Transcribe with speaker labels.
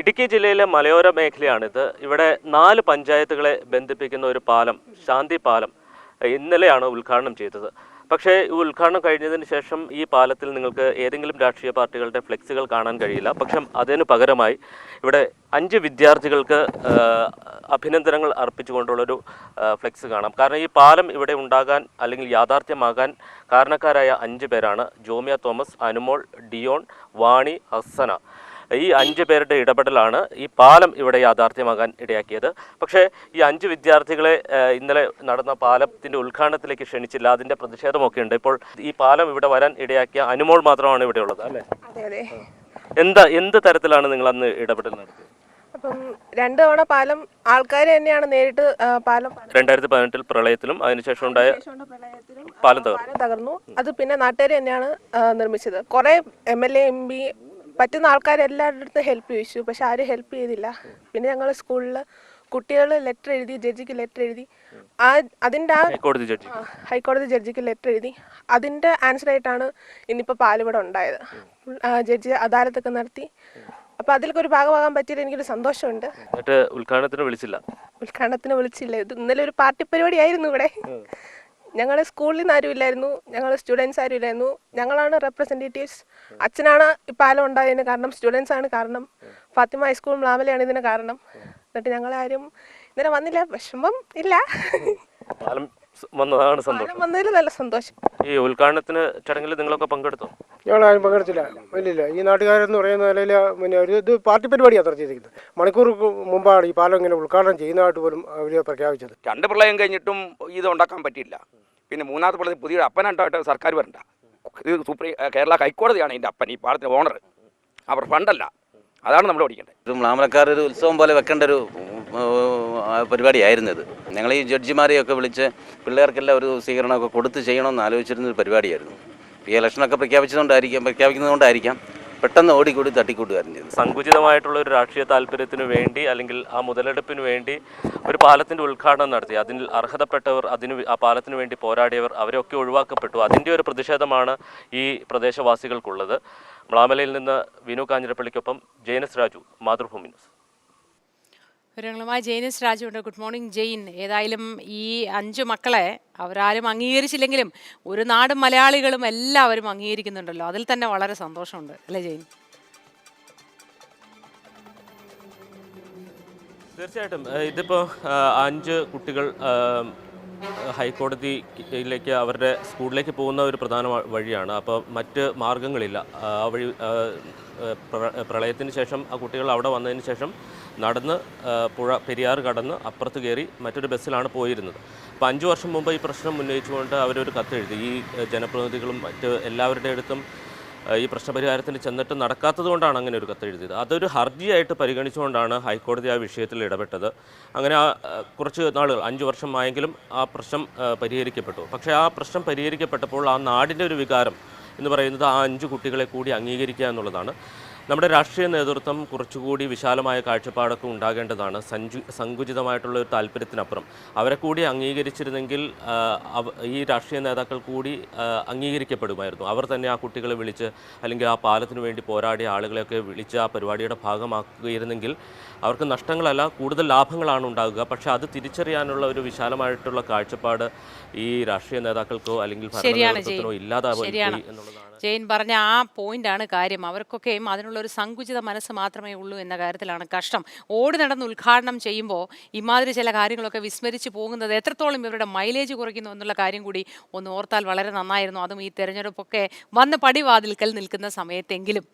Speaker 1: ഇടുക്കി ജില്ലയിലെ മലയോര മേഖലയാണിത്. ഇവിടെ നാല് പഞ്ചായത്തുകളെ ബന്ധിപ്പിക്കുന്ന ഒരു പാലം ശാന്തി പാലം ഇന്നലെയാണ് ഉദ്ഘാടനം ചെയ്തത്. പക്ഷേ ഈ ഉദ്ഘാടനം കഴിഞ്ഞതിന് ശേഷം ഈ പാലത്തിൽ നിങ്ങൾക്ക് ഏതെങ്കിലും രാഷ്ട്രീയ പാർട്ടികളുടെ ഫ്ലെക്സുകൾ കാണാൻ കഴിയില്ല. പക്ഷെ അതിന് പകരമായി ഇവിടെ അഞ്ച് വിദ്യാർത്ഥികൾക്ക് അഭിനന്ദനങ്ങൾ അർപ്പിച്ചുകൊണ്ടുള്ളൊരു ഫ്ലെക്സ് കാണാം. കാരണം ഈ പാലം ഇവിടെ ഉണ്ടാകാൻ അല്ലെങ്കിൽ യാഥാർത്ഥ്യമാകാൻ കാരണക്കാരായ അഞ്ച് പേരാണ്. ജോമിയ തോമസ് അനുമോൾ ഡിയോൺ വാണി ഹസന ഈ അഞ്ച് പേരുടെ ഇടപെടലാണ് ഈ പാലം ഇവിടെ യാഥാർത്ഥ്യമാകാൻ ഇടയാക്കിയത്. പക്ഷേ ഈ അഞ്ച് വിദ്യാർത്ഥികളെ ഇന്നലെ നടന്ന പാലത്തിന്റെ ഉദ്ഘാടനത്തിലേക്ക് ക്ഷണിച്ചില്ല. അതിന്റെ പ്രതിഷേധമൊക്കെ ഉണ്ട്. ഇപ്പോൾ ഈ പാലം ഇവിടെ വരാൻ ഇടയാക്കിയ അനുമോൾ മാത്രമാണ് ഇവിടെ ഉള്ളത് അല്ലേ? എന്താ എന്ത് തരത്തിലാണ് നിങ്ങൾ അന്ന് ഇടപെടൽ നടത്തിയത്?
Speaker 2: അപ്പം രണ്ട് തവണ പാലം ആൾക്കാർ തന്നെയാണ് നേരിട്ട് പാലം
Speaker 1: രണ്ടായിരത്തി പതിനെട്ടിൽ പ്രളയത്തിലും അതിനുശേഷം ഉണ്ടായ പാലം തകർന്നു.
Speaker 2: അത് പിന്നെ നാട്ടുകാർ തന്നെയാണ് നിർമ്മിച്ചത്. കുറെ M L A M P പറ്റുന്ന ആൾക്കാരെല്ലാവരുടെ അടുത്ത് അടുത്തും ഹെൽപ്പ് ചോദിച്ചു. പക്ഷെ ആരും ഹെൽപ്പ് ചെയ്തില്ല. പിന്നെ ഞങ്ങൾ സ്കൂളിൽ കുട്ടികൾ ലെറ്റർ എഴുതി ജഡ്ജിക്ക് ലെറ്റർ എഴുതി. ആ അതിന്റെ ആ
Speaker 1: ഹൈക്കോടതി ജഡ്ജി
Speaker 2: ഹൈക്കോടതി ജഡ്ജിക്ക് ലെറ്റർ എഴുതി. അതിന്റെ ആൻസർ ആയിട്ടാണ് ഇന്നിപ്പോൾ പാലിവിടെ ഉണ്ടായത്. ആ, ജഡ്ജി അദാലത്തൊക്കെ നടത്തി. അപ്പോൾ അതിലൊക്കെ ഒരു ഭാഗമാകാൻ പറ്റിയത് എനിക്കൊരു സന്തോഷമുണ്ട്.
Speaker 1: എന്നിട്ട് ഉദ്ഘാടനത്തിന് വിളിച്ചില്ല.
Speaker 2: ഉദ്ഘാടനത്തിന് വിളിച്ചില്ല. ഇത് ഇന്നലെ ഒരു പാർട്ടി പരിപാടിയായിരുന്നു ഇവിടെ. ഞങ്ങൾ സ്കൂളിൽ നിന്ന് ആരും ഇല്ലായിരുന്നു. ഞങ്ങൾ സ്റ്റുഡൻസ് ആരും ഇല്ലായിരുന്നു. ഞങ്ങളാണ് റെപ്രസെന്റേറ്റീവ്സ് അച്ഛനാണ് ഈ പാലം ഉണ്ടായതിന് കാരണം സ്റ്റുഡൻസ് ആണ് കാരണം. ഫാത്തിമ ഹൈസ്കൂൾ മ്ലാമലയാണ് ഇതിന് കാരണം. എന്നിട്ട് ഞങ്ങളാരും ഇന്നലെ വന്നില്ല. വിഷമം ഇല്ല.
Speaker 1: പാലം സ് വന്നതാണ് സന്തോഷം.
Speaker 2: പാലം വന്നതിൽ നല്ല സന്തോഷം.
Speaker 1: ഈ ഉദ്ഘാടനത്തിന് ചടങ്ങിൽ നിങ്ങളൊക്കെ പങ്കെടുത്തോ?
Speaker 3: ഞങ്ങളാരും പങ്കെടുത്തില്ല. ഇല്ലില്ല. ഈ നാട്ടുകാരെന്ന് പറയുന്ന നിലയിൽ പിന്നെ ഒരു ഇത് പാർട്ടി പരിപാടിയാണ് നടത്തിയിരിക്കുന്നത് മണിക്കൂർ മുമ്പാണ് ഈ പാലം ഇങ്ങനെ ഉദ്ഘാടനം ചെയ്യുന്നതായിട്ട് പോലും അവർ പ്രഖ്യാപിച്ചത്.
Speaker 4: രണ്ട് പ്രളയം കഴിഞ്ഞിട്ടും ഇത് ഉണ്ടാക്കാൻ പറ്റിയില്ല. പിന്നെ മൂന്നാമത്തെ പ്രളയം പുതിയ അപ്പനായിട്ട് സർക്കാർ വരണ്ട. ഇത് സുപ്രീം കേരള ഹൈക്കോടതിയാണ് ഇതിന്റെ അപ്പൻ ഈ പാടത്തിന് ഓണർ അവർ ഫണ്ടല്ല. അതാണ് നമ്മൾ പഠിക്കേണ്ടത്.
Speaker 5: ഇത് മാമലക്കാർ ഒരു ഉത്സവം പോലെ വെക്കേണ്ട ഒരു പരിപാടിയായിരുന്നത് പരിപാടിയായിരുന്നു ഇത്. ഞങ്ങൾ ഈ ജഡ്ജിമാരെയൊക്കെ വിളിച്ച് പിള്ളേർക്കെല്ലാം ഒരു സ്വീകരണമൊക്കെ കൊടുത്ത് ചെയ്യണമെന്ന് ആലോചിച്ചിരുന്ന ഒരു പരിപാടിയായിരുന്നു. ഈ ഇലക്ഷനൊക്കെ പ്രഖ്യാപിച്ചതുകൊണ്ടായിരിക്കാം പ്രഖ്യാപിക്കുന്നതുകൊണ്ടായിരിക്കാം. പെട്ടെന്ന് ഓടിക്കൂടി തട്ടിക്കൂട്ടുകാരൻ ചെയ്തത്
Speaker 1: സങ്കുചിതമായിട്ടുള്ള ഒരു രാഷ്ട്രീയ താല്പര്യത്തിന് വേണ്ടി അല്ലെങ്കിൽ ആ മുതലെടുപ്പിന് വേണ്ടി ഒരു പാലത്തിന്റെ ഉദ്ഘാടനം നടത്തി. അതിൽ അർഹതപ്പെട്ടവർ അതിന് ആ പാലത്തിന് വേണ്ടി പോരാടിയവർ അവരൊക്കെ ഒഴിവാക്കപ്പെട്ടു. അതിന്റെ ഒരു പ്രതിഷേധമാണ് ഈ പ്രദേശവാസികൾക്കുള്ളത്. മ്ലാമലയിൽ നിന്ന് വിനു കാഞ്ഞിരപ്പള്ളിക്കൊപ്പം ജയനസ് രാജു മാതൃഭൂമി ന്യൂസ്.
Speaker 6: വിവരങ്ങളുമായി എസ് രാജുണ്ട്. Good morning Jain. ഏതായാലും ഈ അഞ്ച് മക്കളെ അവരാരും അംഗീകരിച്ചില്ലെങ്കിലും ഒരു നാടും മലയാളികളും എല്ലാവരും അംഗീകരിക്കുന്നുണ്ടല്ലോ. അതിൽ തന്നെ വളരെ സന്തോഷമുണ്ട്. അല്ലേ ജെയിൻ?
Speaker 1: തീർച്ചയായിട്ടും. ഇതിപ്പോൾ ഇതിപ്പോ അഞ്ച് കുട്ടികൾ ഹൈക്കോടതിയിലേക്ക് അവരുടെ സ്കൂളിലേക്ക് പോകുന്ന ഒരു പ്രധാന വഴിയാണ്. അപ്പോൾ മറ്റ് മാർഗങ്ങളില്ല. ആ വഴി പ്രളയത്തിന് ശേഷം ആ കുട്ടികൾ അവിടെ വന്നതിന് ശേഷം നടന്ന് പുഴ പെരിയാർ കടന്ന് അപ്പുറത്ത് കയറി മറ്റൊരു ബസ്സിലാണ് പോയിരുന്നത്. അപ്പോൾ അഞ്ച് വർഷം മുമ്പ് ഈ പ്രശ്നം ഉന്നയിച്ചുകൊണ്ട് അവരൊരു കത്തെഴുതി. ഈ ജനപ്രതിനിധികളും മറ്റ് എല്ലാവരുടെ അടുത്തും ഈ പ്രശ്നപരിഹാരത്തിന് ചെന്നിട്ട് നടക്കാത്തത് കൊണ്ടാണ് അങ്ങനെ ഒരു കത്ത് എഴുതിയത്. അതൊരു ഹർജിയായിട്ട് പരിഗണിച്ചുകൊണ്ടാണ് ഹൈക്കോടതി ആ വിഷയത്തിൽ ഇടപെട്ടത്. അങ്ങനെ ആ കുറച്ച് നാളുകൾ അഞ്ച് വർഷമായെങ്കിലും ആ പ്രശ്നം പരിഹരിക്കപ്പെട്ടു. പക്ഷേ ആ പ്രശ്നം പരിഹരിക്കപ്പെട്ടപ്പോൾ ആ നാടിന്റെ ഒരു വികാരം എന്ന് പറയുന്നത് ആ അഞ്ച് കുട്ടികളെ കൂടി അംഗീകരിക്കുക എന്നുള്ളതാണ്. നമ്മുടെ രാഷ്ട്രീയ നേതൃത്വം കുറച്ചുകൂടി വിശാലമായ കാഴ്ചപ്പാടൊക്കെ ഉണ്ടാകേണ്ടതാണ്. സഞ്ചു സങ്കുചിതമായിട്ടുള്ള ഒരു താല്പര്യത്തിനപ്പുറം. അവരെ കൂടി അംഗീകരിച്ചിരുന്നെങ്കിൽ ഈ രാഷ്ട്രീയ നേതാക്കൾ കൂടി അംഗീകരിക്കപ്പെടുമായിരുന്നു. അവർ തന്നെ ആ കുട്ടികളെ വിളിച്ച് അല്ലെങ്കിൽ ആ പാലത്തിന് വേണ്ടി പോരാടിയ ആളുകളെയൊക്കെ വിളിച്ച് ആ പരിപാടിയുടെ ഭാഗമാക്കുകയായിരുന്നെങ്കിൽ അവർക്ക് നഷ്ടങ്ങളല്ല കൂടുതൽ ലാഭങ്ങളാണ് ഉണ്ടാകുക. പക്ഷേ അത് തിരിച്ചറിയാനുള്ള ഒരു വിശാലമായിട്ടുള്ള കാഴ്ചപ്പാട് ഈ രാഷ്ട്രീയ നേതാക്കൾക്കോ അല്ലെങ്കിൽ ഭരണ നേതൃത്വത്തിനോ പോയി എന്നുള്ളതാണ്.
Speaker 6: ജെയിൻ പറഞ്ഞ ആ പോയിന്റാണ് കാര്യം. അവർക്കൊക്കെയും അതിനുള്ള ഒരു സങ്കുചിത മനസ്സ് മാത്രമേ ഉള്ളൂ എന്ന കാര്യത്തിലാണ് കഷ്ടം. ഓടി നടന്ന് ഉദ്ഘാടനം ചെയ്യുമ്പോൾ ഇമാതിരി ചില കാര്യങ്ങളൊക്കെ വിസ്മരിച്ചു പോകുന്നത് എത്രത്തോളം ഇവരുടെ മൈലേജ് കുറയ്ക്കുന്നു എന്നുള്ള കാര്യം കൂടി ഒന്ന് ഓർത്താൽ വളരെ നന്നായിരുന്നു. അതും ഈ തെരഞ്ഞെടുപ്പൊക്കെ വന്ന് പടിവാതിൽക്കൽ നിൽക്കുന്ന സമയത്തെങ്കിലും.